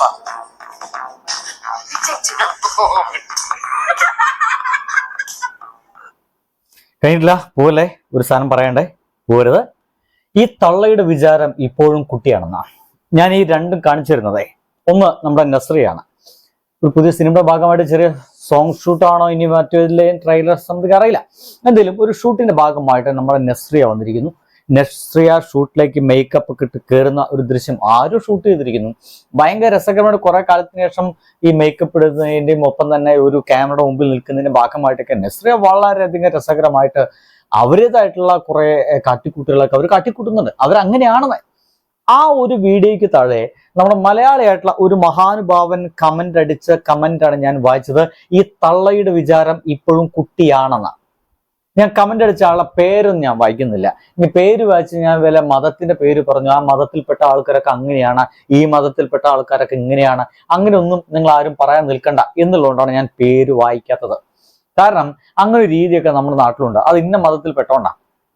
കഴിഞ്ഞിട്ടില്ല പോലെ ഒരു സാധനം പറയണ്ടേ? പോരുത് ഈ തള്ളയുടെ വിചാരം ഇപ്പോഴും കുട്ടിയാണെന്നാ. ഞാൻ ഈ രണ്ടും കാണിച്ചു തരുന്നതേ ഒന്ന് നമ്മുടെ നസ്രിയാണ്. ഒരു പുതിയ സിനിമയുടെ ഭാഗമായിട്ട് ചെറിയ സോങ് ഷൂട്ടാണോ ഇനി മറ്റേതിലെ ട്രെയിലർ സംതിങ് അറിയില്ല. എന്തെങ്കിലും ഒരു ഷൂട്ടിന്റെ ഭാഗമായിട്ട് നമ്മുടെ നസ്രിയ വന്നിരിക്കുന്നു. നസ്രിയ ഷൂട്ടിലേക്ക് മേക്കപ്പ് ഒക്കെ ഇട്ട് കയറുന്ന ഒരു ദൃശ്യം ആരും ഷൂട്ട് ചെയ്തിരിക്കുന്നു. ഭയങ്കര രസകരമാണ്. കുറെ കാലത്തിന് ശേഷം ഈ മേക്കപ്പ് ഇടുന്നതിന്റെയും ഒപ്പം തന്നെ ഒരു ക്യാമറയുടെ മുമ്പിൽ നിൽക്കുന്നതിന്റെ ഭാഗമായിട്ടൊക്കെ നസ്രിയ വളരെയധികം രസകരമായിട്ട് അവരുടേതായിട്ടുള്ള കുറെ കാട്ടിക്കൂട്ടുകളൊക്കെ അവർ കാട്ടിക്കൂട്ടുന്നുണ്ട്. അവരങ്ങനെയാണെന്ന് ആ ഒരു വീഡിയോയ്ക്ക് താഴെ നമ്മുടെ മലയാളിയായിട്ടുള്ള ഒരു മഹാനുഭാവൻ കമന്റ് അടിച്ച കമന്റ് ആണ് ഞാൻ വായിച്ചത്. ഈ തള്ളയുടെ വിചാരം ഇപ്പോഴും കുട്ടിയാണെന്ന് ഞാൻ കമന്റ് അടിച്ച ആളെ പേരൊന്നും ഞാൻ വായിക്കുന്നില്ല. ഇനി പേര് വായിച്ച് ഞാൻ വല്ല മതത്തിന്റെ പേര് പറഞ്ഞു ആ മതത്തിൽപ്പെട്ട ആൾക്കാരൊക്കെ അങ്ങനെയാണ് ഈ മതത്തിൽപ്പെട്ട ആൾക്കാരൊക്കെ ഇങ്ങനെയാണ് അങ്ങനെയൊന്നും നിങ്ങൾ ആരും പറയാൻ നിൽക്കണ്ട എന്നുള്ളതുകൊണ്ടാണ് ഞാൻ പേര് വായിക്കാത്തത്. കാരണം അങ്ങനെ ഒരു രീതിയൊക്കെ നമ്മുടെ നാട്ടിലുണ്ട്. അത് ഇന്ന മതത്തിൽപ്പെട്ടോണ്ടാ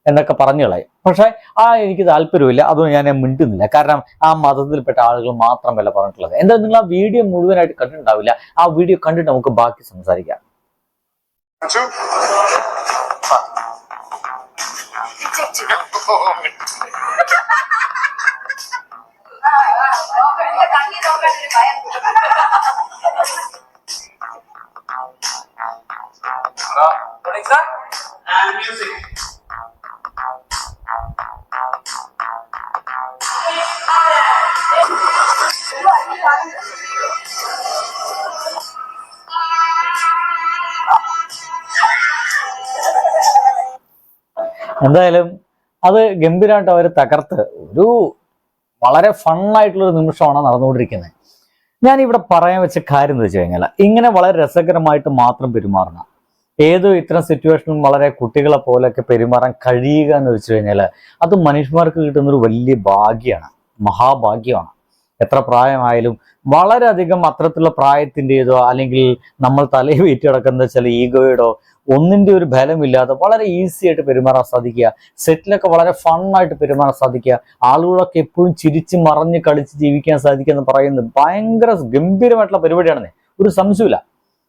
എന്നൊക്കെ പറഞ്ഞു കളയും. പക്ഷെ ആ എനിക്ക് താല്പര്യമില്ല. അതൊന്നും ഞാൻ മിണ്ടുന്നില്ല. കാരണം ആ മതത്തിൽപ്പെട്ട ആളുകൾ മാത്രമല്ല പറഞ്ഞിട്ടുള്ളത്. എന്താ നിങ്ങൾ ആ വീഡിയോ മുഴുവനായിട്ട് കണ്ടിട്ടുണ്ടാവില്ല. ആ വീഡിയോ കണ്ടിട്ട് നമുക്ക് ബാക്കി സംസാരിക്കാം. എന്തായാലും അത് ഗംഭീരമായിട്ട് അവർ തകർത്ത് ഒരു വളരെ ഫണ്ണായിട്ടുള്ളൊരു നിമിഷമാണ് നടന്നുകൊണ്ടിരിക്കുന്നത്. ഞാൻ ഇവിടെ പറയാൻ വെച്ച കാര്യം എന്ന് വെച്ച് കഴിഞ്ഞാൽ ഇങ്ങനെ വളരെ രസകരമായിട്ട് മാത്രം പെരുമാറണം. ഏതോ ഇത്തരം സിറ്റുവേഷനിലും വളരെ കുട്ടികളെ പോലെയൊക്കെ പെരുമാറാൻ കഴിയുക എന്ന് വെച്ച് കഴിഞ്ഞാൽ അത് മനുഷ്യന്മാർക്ക് കിട്ടുന്നൊരു വലിയ ഭാഗ്യമാണ് മഹാഭാഗ്യമാണ്. എത്ര പ്രായമായാലും വളരെയധികം അത്തരത്തിലുള്ള പ്രായത്തിന്റെതോ അല്ലെങ്കിൽ നമ്മൾ തലയിൽ വെയിറ്റ് കിടക്കുന്ന ചില ഈഗോയുടോ ഒന്നിന്റെ ഒരു ബലമില്ലാതെ വളരെ ഈസി ആയിട്ട് പെരുമാറാൻ സാധിക്കുക. സെറ്റിലൊക്കെ വളരെ ഫണ്ണായിട്ട് പെരുമാറാൻ സാധിക്കുക. ആളുകളൊക്കെ എപ്പോഴും ചിരിച്ച് മറഞ്ഞ് കളിച്ച് ജീവിക്കാൻ സാധിക്കുക എന്ന് പറയുന്നത് ഭയങ്കര ഗംഭീരമായിട്ടുള്ള പരിപാടിയാണെന്നേ. ഒരു സംശയമില്ല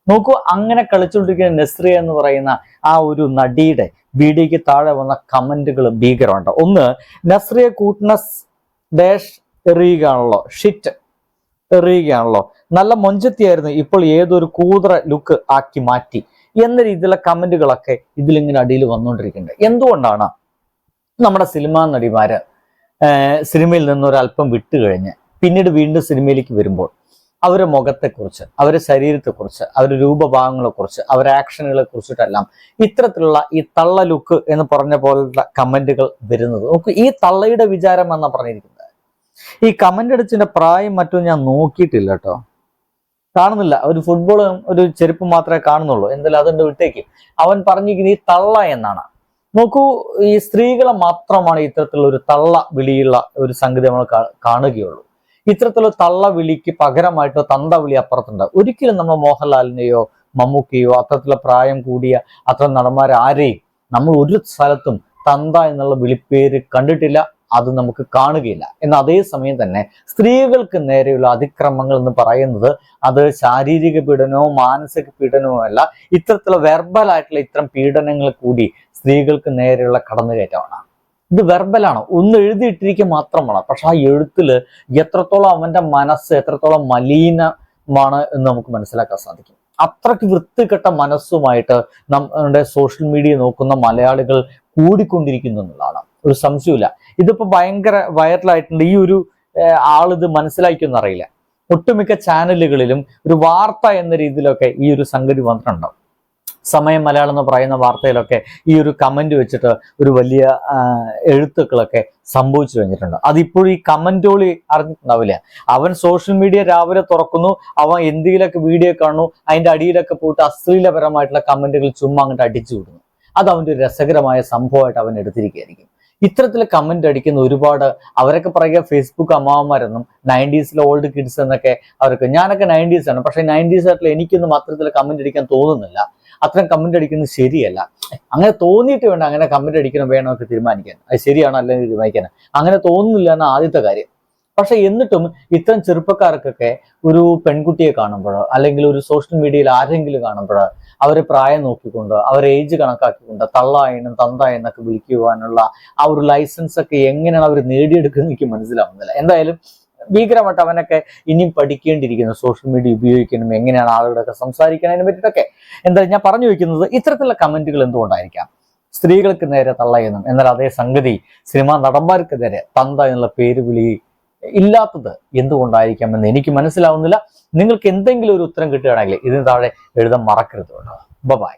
നോക്കൂ അങ്ങനെ കളിച്ചുകൊണ്ടിരിക്കുന്ന നെസ്രിയ എന്ന് പറയുന്ന ആ ഒരു നടിയുടെ വീഡിയോയ്ക്ക് താഴെ വന്ന കമന്റുകൾ ഭീകരമുണ്ട് ഒന്ന് നസ്രിയ കൂട്ട്നസ് ഡാഷ് എറിയുകയാണല്ലോ ഷിറ്റ് എറിയുകയാണല്ലോ നല്ല മൊഞ്ചത്തിയായിരുന്നു ഇപ്പോൾ ഏതൊരു കൂതറ ലുക്ക് ആക്കി മാറ്റി. എന്ന രീതിയിലുള്ള കമന്റുകളൊക്കെ ഇതിലിങ്ങനെ അടിയിൽ വന്നുകൊണ്ടിരിക്കുന്നുണ്ട്. എന്തുകൊണ്ടാണ് നമ്മുടെ സിനിമാ നടിമാര് സിനിമയിൽ നിന്നൊരല്പം വിട്ടു വിട്ടുകഴിഞ്ഞ് പിന്നീട് വീണ്ടും സിനിമയിലേക്ക് വരുമ്പോൾ അവരുടെ മുഖത്തെക്കുറിച്ച് അവരുടെ ശരീരത്തെക്കുറിച്ച് അവരുടെ രൂപഭാഗങ്ങളെക്കുറിച്ച് അവരുടെ ആക്ഷനുകളെ കുറിച്ചിട്ടെല്ലാം ഇത്തരത്തിലുള്ള ഈ തള്ള ലുക്ക് എന്ന് പറഞ്ഞ പോലുള്ള കമന്റുകൾ വരുന്നത്. നോക്കൂ ഈ തള്ളയുടെ വിചാരം എന്നാ പറഞ്ഞിരിക്കുന്നത്? ഈ കമന്റ് അടിച്ചതിന്റെ പ്രായം മറ്റും ഞാൻ നോക്കിയിട്ടില്ല കേട്ടോ. കാണുന്നില്ല. ഒരു ഫുട്ബോൾ ഒരു ചെരുപ്പ് മാത്രമേ കാണുന്നുള്ളൂ. എന്തായാലും അതുകൊണ്ട് വിട്ടേക്ക്. അവൻ പറഞ്ഞിരിക്കുന്നത് ഈ തള്ള എന്നാണ്. നോക്കൂ ഈ സ്ത്രീകളെ മാത്രമാണ് ഇത്തരത്തിലുള്ള ഒരു തള്ള വിളിയുള്ള ഒരു സംഗതി നമ്മൾ കാണുകയുള്ളൂ. ഇത്തരത്തിലുള്ള തള്ള വിളിക്ക് പകരമായിട്ടോ തന്ത വിളി അപ്പുറത്തുണ്ട്. ഒരിക്കലും നമ്മൾ മോഹൻലാലിനെയോ മമ്മൂക്കയോ അത്തരത്തിലുള്ള പ്രായം കൂടിയ അത്തരം നടന്മാരെ ആരെയും നമ്മൾ ഒരു സ്ഥലത്തും തന്ത എന്നുള്ള വിളിപ്പേര് കണ്ടിട്ടില്ല. അത് നമുക്ക് കാണുകയില്ല. എന്നാൽ അതേസമയം തന്നെ സ്ത്രീകൾക്ക് നേരെയുള്ള അതിക്രമങ്ങൾ എന്ന് പറയുന്നത് അത് ശാരീരിക പീഡനമോ മാനസിക പീഡനമോ അല്ല ഇത്തരത്തിലുള്ള വെർബലായിട്ടുള്ള ഇത്തരം പീഡനങ്ങൾ കൂടി സ്ത്രീകൾക്ക് നേരെയുള്ള കടന്നുകയറ്റമാണ്. ഇത് വെർബലാണ് ഒന്ന് എഴുതിയിട്ടിരിക്കുക മാത്രമാണ്. പക്ഷെ ആ എഴുത്തിൽ എത്രത്തോളം അവന്റെ മനസ്സ് എത്രത്തോളം മലീനമാണ് എന്ന് നമുക്ക് മനസ്സിലാക്കാൻ സാധിക്കും. അത്രയ്ക്ക് വൃത്തികെട്ട മനസ്സുമായിട്ട് നമ്മുടെ സോഷ്യൽ മീഡിയ നോക്കുന്ന മലയാളികൾ കൂടിക്കൊണ്ടിരിക്കുന്നു എന്നുള്ളതാണ്. ഒരു സംശയമില്ല ഇതിപ്പോ ഭയങ്കര വൈറലായിട്ടുണ്ട് ഈ ഒരു ആളിത് മനസ്സിലാക്കിയൊന്നും അറിയില്ല ഒട്ടുമിക്ക ചാനലുകളിലും ഒരു വാർത്ത എന്ന രീതിയിലൊക്കെ ഈ ഒരു സംഗതി വന്നിട്ടുണ്ടാവും. സമയം മലയാളം എന്ന് പറയുന്ന വാർത്തയിലൊക്കെ ഈ ഒരു കമന്റ് വെച്ചിട്ട് ഒരു വലിയ എഴുത്തുക്കളൊക്കെ സംഭവിച്ചു കഴിഞ്ഞിട്ടുണ്ട്. അതിപ്പോഴും ഈ കമന്റോളി അറിഞ്ഞിട്ടുണ്ടാവില്ല. അവൻ സോഷ്യൽ മീഡിയ രാവിലെ തുറക്കുന്നു. അവൻ എന്തെങ്കിലുമൊക്കെ വീഡിയോ കാണുന്നു. അതിന്റെ അടിയിലൊക്കെ പോയിട്ട് അശ്ലീലപരമായിട്ടുള്ള കമന്റുകൾ ചുമ്മാ അങ്ങോട്ട് അടിച്ചു വിടുന്നു. അത് അവന്റെ ഒരു രസകരമായ സംഭവമായിട്ട് അവൻ എടുത്തിരിക്കുകയായിരിക്കും. ഇത്തരത്തിൽ കമന്റ് അടിക്കുന്ന ഒരുപാട് അവരൊക്കെ പറയുക ഫേസ്ബുക്ക് അമ്മാവന്മാരെന്നും നയന്റീസിലെ ഓൾഡ് കിഡ്സ് എന്നൊക്കെ അവർക്ക് ഞാനൊക്കെ നയന്റീസ് ആണ്. പക്ഷെ നയന്റീസ് ആയിട്ടുള്ള എനിക്കൊന്നും അത്തരത്തിൽ കമന്റ് അടിക്കാൻ തോന്നുന്നില്ല. അത്തരം കമന്റ് അടിക്കുന്നത് ശരിയല്ല. അങ്ങനെ തോന്നിയിട്ട് വേണം അങ്ങനെ കമന്റ് അടിക്കണം വേണമൊക്കെ തീരുമാനിക്കാൻ. അത് ശരിയാണോ അല്ലെങ്കിൽ തീരുമാനിക്കാൻ. അങ്ങനെ തോന്നുന്നില്ല എന്ന ആദ്യത്തെ കാര്യം. പക്ഷെ എന്നിട്ടും ഇത്തരം ചെറുപ്പക്കാർക്കൊക്കെ ഒരു പെൺകുട്ടിയെ കാണുമ്പോഴോ അല്ലെങ്കിൽ ഒരു സോഷ്യൽ മീഡിയയിൽ ആരെങ്കിലും കാണുമ്പോഴോ അവരെ പ്രായം നോക്കിക്കൊണ്ട് അവരെ ഏജ് കണക്കാക്കിക്കൊണ്ട് തള്ളായനും തന്തായെന്നൊക്കെ വിളിക്കുവാനുള്ള ആ ഒരു ലൈസൻസ് ഒക്കെ എങ്ങനെയാണ് അവർ നേടിയെടുക്കുന്നത് എനിക്ക് മനസ്സിലാവുന്നില്ല. എന്തായാലും ഭീകരമായിട്ട് അവനൊക്കെ ഇനിയും പഠിക്കേണ്ടിയിരിക്കുന്നു. സോഷ്യൽ മീഡിയ ഉപയോഗിക്കണം എങ്ങനെയാണ് ആളുകളൊക്കെ സംസാരിക്കണതിനെ പറ്റിയിട്ടൊക്കെ. എന്താ ഞാൻ പറഞ്ഞു വയ്ക്കുന്നത് ഇത്തരത്തിലുള്ള കമന്റുകൾ എന്തുകൊണ്ടായിരിക്കാം? സ്ത്രീകൾക്ക് നേരെ തള്ളയെന്നും എന്നാൽ അതേ സംഗതി സിനിമാ നടന്മാർക്ക് നേരെ തന്ത എന്നുള്ള പേര് വിളി ഇല്ലാത്തത് എന്തുകൊണ്ടായിരിക്കാം എന്ന് എനിക്ക് മനസ്സിലാവുന്നില്ല. നിങ്ങൾക്ക് എന്തെങ്കിലും ഒരു ഉത്തരം കിട്ടുകയാണെങ്കിൽ ഇതിന് താഴെ എഴുതാൻ മറക്കരുത് ബൈ